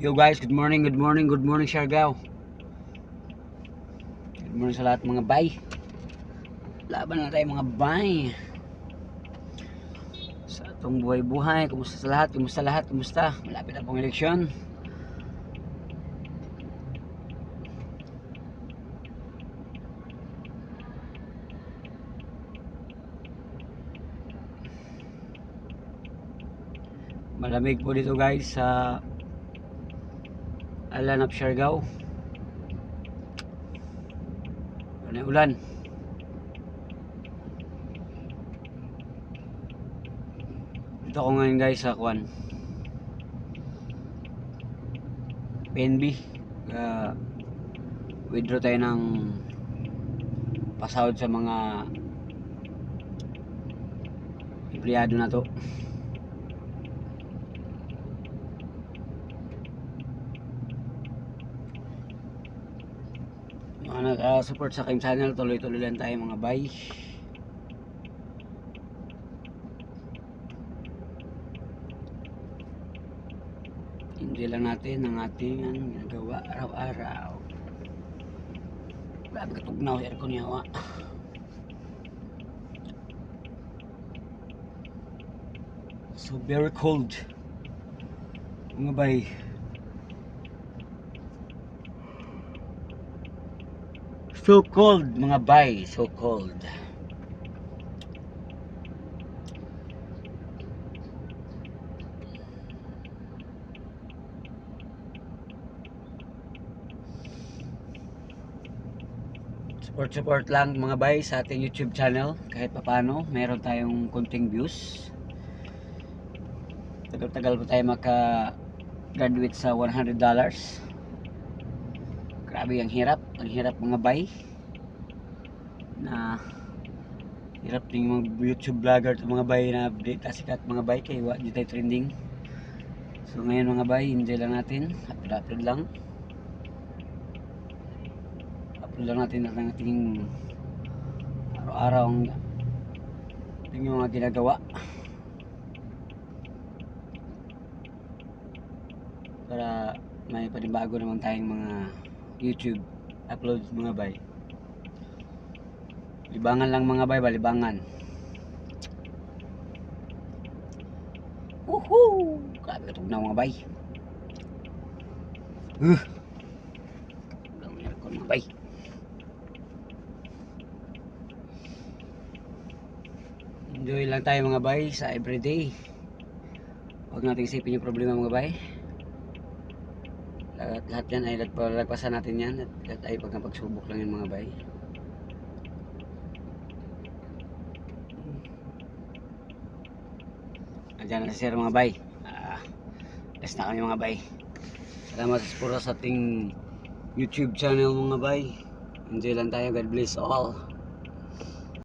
Yo guys, good morning, good morning, good morning Siargao. Good morning sa lahat mga bay. Laban na tayo mga bay. Sa atong buhay-buhay, kumusta sa lahat, kumusta lahat, kumusta? Malapit na pong eleksyon. Malamig po dito guys sa Alanap Siargao. Ano ulan? Dito ako ngayon guys sa Kwan. PNB. Uh, withdraw tayo ng pasahod sa mga empleyado na to. Mga nag-support sa aking channel tuloy-tuloy lang tayo mga bay. Hindi lang natin ang ating ang ginagawa araw-araw. Grabe katugnaw sa aircon yawa so very cold mga bay So cold mga bay, so cold. Support support lang mga bay sa ating YouTube channel kahit papano meron tayong konting views. Tagal-tagal pa tayo maka graduate sa $100 grabe ang hirap. Ang hirap mga bay. Na hirap din mga youtube vlogger to mga bay na update na sikat mga bay kay wa di tayo trending. So ngayon mga bay enjoy lang natin. Upload upload lang. Upload lang natin ang ating araw-araw. Ang ating mga ginagawa. Para may panibago naman tayong mga YouTube uploads mga bay. Libangan lang mga bay, balibangan. Woohoo! Grabe katog na mga bay. Uh. Lang ko mga bay. Enjoy lang tayo mga bay sa everyday. Huwag natin isipin yung problema mga bay lahat, lahat yan ay lagpa- lagpasan natin yan at lahat ay pag pagsubok lang yan mga bay. Andyan na si sir mga bay. Ah, last na kami mga bay. Salamat sa puro sa ating youtube channel mga bay. Enjoy lang tayo. God bless all